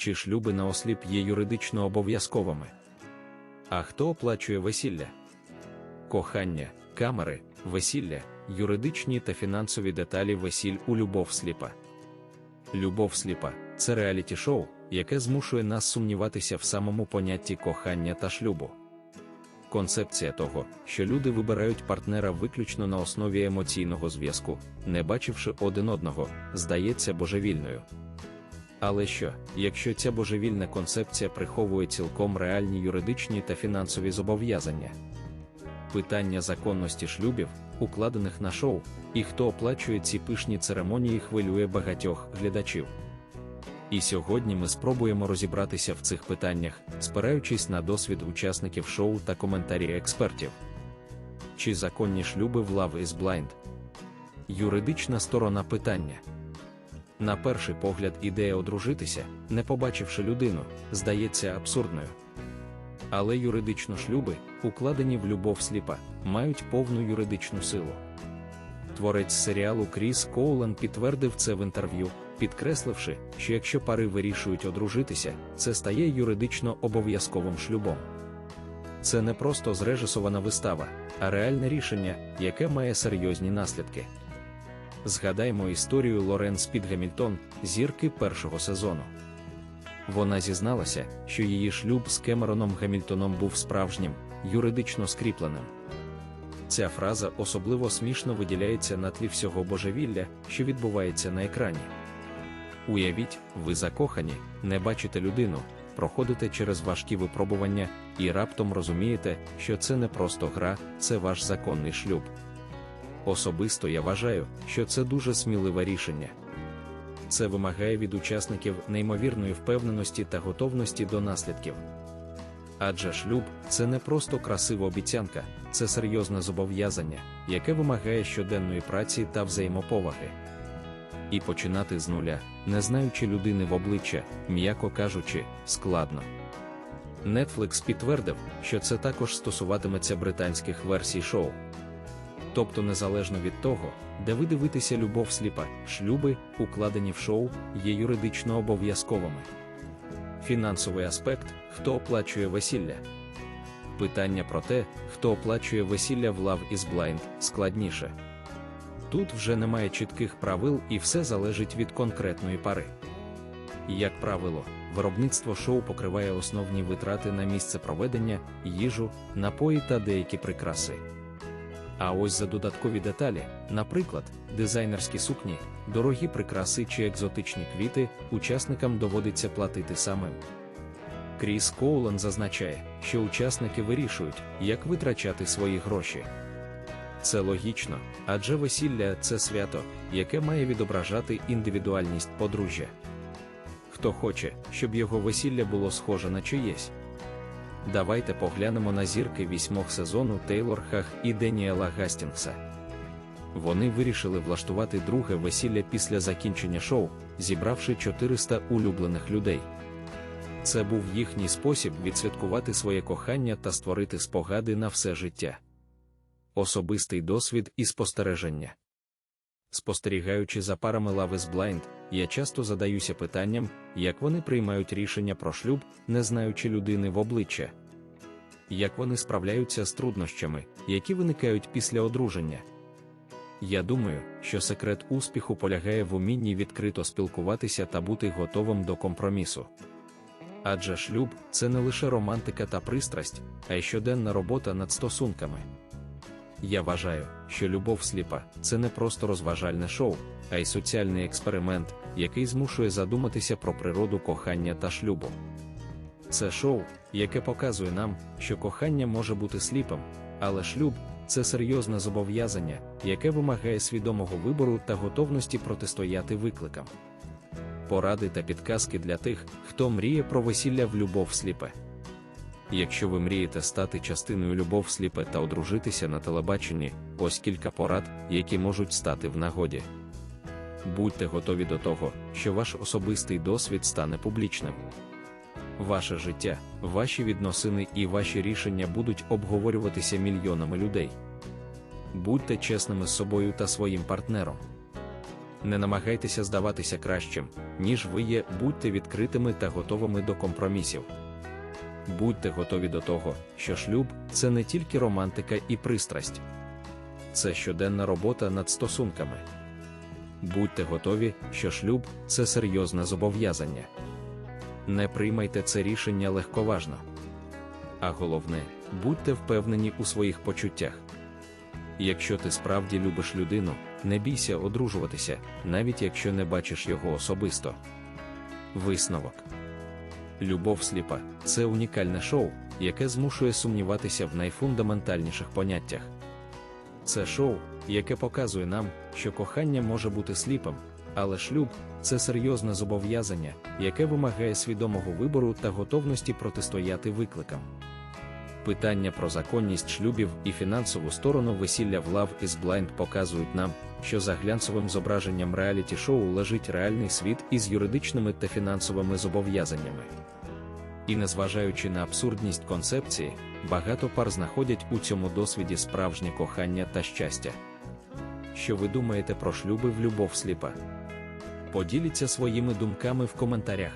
чи шлюби на осліп є юридично обов'язковими? А хто оплачує весілля? Кохання, камери, весілля, юридичні та фінансові деталі весіль у любов сліпа. Любов сліпа це реаліті шоу, яке змушує нас сумніватися в самому понятті кохання та шлюбу. Концепція того, що люди вибирають партнера виключно на основі емоційного зв'язку, не бачивши один одного, здається божевільною. Але що, якщо ця божевільна концепція приховує цілком реальні юридичні та фінансові зобов'язання? Питання законності шлюбів, укладених на шоу, і хто оплачує ці пишні церемонії, хвилює багатьох глядачів. І сьогодні ми спробуємо розібратися в цих питаннях, спираючись на досвід учасників шоу та коментарі експертів. Чи законні шлюби в Love is Blind? Юридична сторона питання. На перший погляд, ідея одружитися, не побачивши людину, здається абсурдною. Але юридично шлюби, укладені в любов сліпа, мають повну юридичну силу. Творець серіалу Кріс Коулен підтвердив це в інтерв'ю, підкресливши, що якщо пари вирішують одружитися, це стає юридично обов'язковим шлюбом. Це не просто зрежисована вистава, а реальне рішення, яке має серйозні наслідки. Згадаймо історію Лорен Спідгамільтон, зірки першого сезону. Вона зізналася, що її шлюб з Кемероном Гамільтоном був справжнім, юридично скріпленим. Ця фраза особливо смішно виділяється на тлі всього божевілля, що відбувається на екрані. Уявіть, ви закохані, не бачите людину, проходите через важкі випробування і раптом розумієте, що це не просто гра, це ваш законний шлюб. Особисто я вважаю, що це дуже сміливе рішення. Це вимагає від учасників неймовірної впевненості та готовності до наслідків. Адже шлюб це не просто красива обіцянка, це серйозне зобов'язання, яке вимагає щоденної праці та взаємоповаги. І починати з нуля, не знаючи людини в обличчя, м'яко кажучи, складно. Netflix підтвердив, що це також стосуватиметься британських версій шоу. Тобто, незалежно від того, де ви дивитеся любов сліпа, шлюби, укладені в шоу, є юридично обов'язковими. Фінансовий аспект хто оплачує весілля. Питання про те, хто оплачує весілля в Love is Blind, складніше. Тут вже немає чітких правил і все залежить від конкретної пари. Як правило, виробництво шоу покриває основні витрати на місце проведення, їжу, напої та деякі прикраси. А ось за додаткові деталі, наприклад, дизайнерські сукні, дорогі прикраси чи екзотичні квіти, учасникам доводиться платити самим. Кріс Коулен зазначає, що учасники вирішують, як витрачати свої гроші. Це логічно, адже весілля це свято, яке має відображати індивідуальність подружжя. Хто хоче, щоб його весілля було схоже на чиєсь. Давайте поглянемо на зірки вісьмох сезону Тейлор Хах і Деніела Гастінгса. Вони вирішили влаштувати друге весілля після закінчення шоу, зібравши 400 улюблених людей. Це був їхній спосіб відсвяткувати своє кохання та створити спогади на все життя. Особистий досвід і спостереження. Спостерігаючи за парами Love is Blind, я часто задаюся питанням, як вони приймають рішення про шлюб, не знаючи людини в обличчя, як вони справляються з труднощами, які виникають після одруження. Я думаю, що секрет успіху полягає в умінні відкрито спілкуватися та бути готовим до компромісу. Адже шлюб це не лише романтика та пристрасть, а й щоденна робота над стосунками. Я вважаю, що любов сліпа це не просто розважальне шоу, а й соціальний експеримент, який змушує задуматися про природу кохання та шлюбу. Це шоу, яке показує нам, що кохання може бути сліпим, але шлюб це серйозне зобов'язання, яке вимагає свідомого вибору та готовності протистояти викликам. Поради та підказки для тих, хто мріє про весілля в любов сліпе. Якщо ви мрієте стати частиною любов сліпе та одружитися на телебаченні, ось кілька порад, які можуть стати в нагоді. Будьте готові до того, що ваш особистий досвід стане публічним. Ваше життя, ваші відносини і ваші рішення будуть обговорюватися мільйонами людей. Будьте чесними з собою та своїм партнером. Не намагайтеся здаватися кращим, ніж ви є, будьте відкритими та готовими до компромісів. Будьте готові до того, що шлюб це не тільки романтика і пристрасть, це щоденна робота над стосунками. Будьте готові, що шлюб це серйозне зобов'язання. Не приймайте це рішення легковажно. А головне, будьте впевнені у своїх почуттях. Якщо ти справді любиш людину, не бійся одружуватися, навіть якщо не бачиш його особисто. Висновок Любов сліпа це унікальне шоу, яке змушує сумніватися в найфундаментальніших поняттях. Це шоу, яке показує нам, що кохання може бути сліпим, але шлюб це серйозне зобов'язання, яке вимагає свідомого вибору та готовності протистояти викликам. Питання про законність шлюбів і фінансову сторону весілля в Love is Blind показують нам, що за глянцевим зображенням реаліті-шоу лежить реальний світ із юридичними та фінансовими зобов'язаннями. І незважаючи на абсурдність концепції, багато пар знаходять у цьому досвіді справжнє кохання та щастя. Що ви думаєте про шлюби в любов сліпа? Поділіться своїми думками в коментарях.